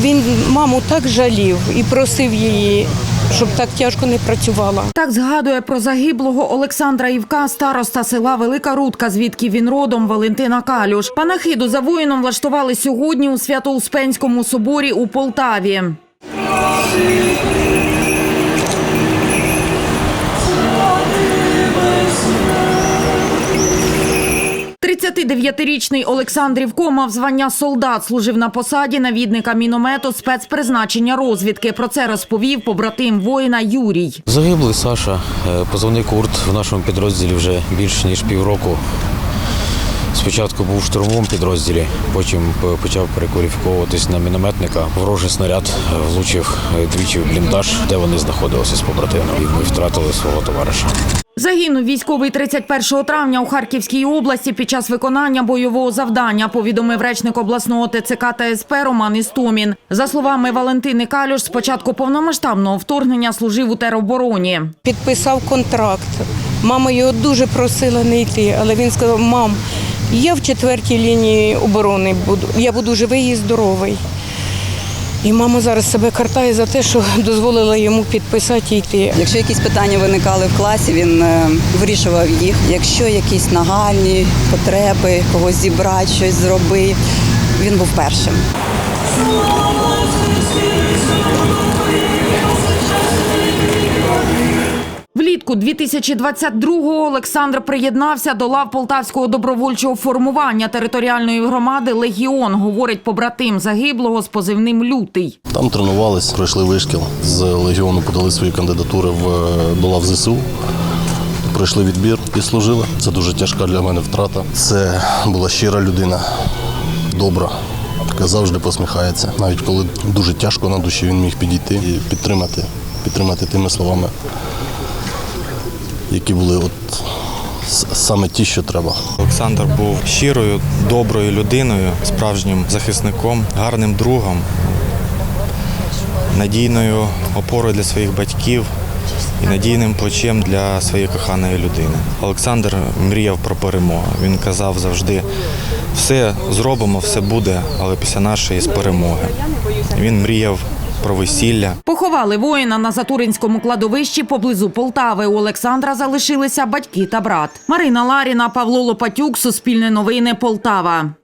він маму так жалів і просив її, щоб так тяжко не працювала. Так згадує про загиблого Олександра Івка, староста села Велика Рудка, звідки він родом Валентина Калюш. Панахиду за воїном влаштували сьогодні у Свято-Успенському соборі у Полтаві. – 39-річний Олександр Івко мав звання солдат, служив на посаді навідника міномету спецпризначення розвідки. Про це розповів побратим воїна Юрій. Загиблий Саша, е, позивний Курт в нашому підрозділі вже більше ніж півроку. Спочатку був штурмовому підрозділі, потім почав перекваліфіковуватись на мінометника. Ворожий снаряд е, влучив е, двічі в бліндаж, де вони знаходилися з побратимом. І ми втратили свого товариша. Загинув військовий 31 травня у Харківській області під час виконання бойового завдання, повідомив речник обласного ТЦК та СП Роман Істомін. За словами Валентини Калюш, з початку повномасштабного вторгнення служив у теробороні. Підписав контракт. Мама його дуже просила не йти, але він сказав: мам, я в четвертій лінії оборони буду. Я буду живий і здоровий. І мама зараз себе картає за те, що дозволила йому підписати і йти. Якщо якісь питання виникали в класі, він е, вирішував їх. Якщо якісь нагальні потреби, когось зібрати, щось зробити, він був першим. Влітку 2022-го Олександр приєднався до лав полтавського добровольчого формування територіальної громади Легіон, говорить побратим загиблого з позивним Лютий. Там тренувались, пройшли вишкіл. З легіону подали свої кандидатури в до лав ЗСУ. Пройшли відбір і служили. Це дуже тяжка для мене втрата. Це була щира людина, добра, яка завжди посміхається. Навіть коли дуже тяжко на душі, він міг підійти і підтримати, підтримати тими словами, які були от саме ті, що треба. Олександр був щирою, доброю людиною, справжнім захисником, гарним другом, надійною опорою для своїх батьків і надійним плечем для своєї коханої людини. Олександр мріяв про перемогу. Він казав завжди: все зробимо, все буде, але після нашої з перемоги. Він мріяв про весілля. Поховали воїна на Затуринському кладовищі поблизу Полтави. У Олександра залишилися батьки та брат. Марина Ларіна, Павло Лопатюк, Суспільне новини, Полтава.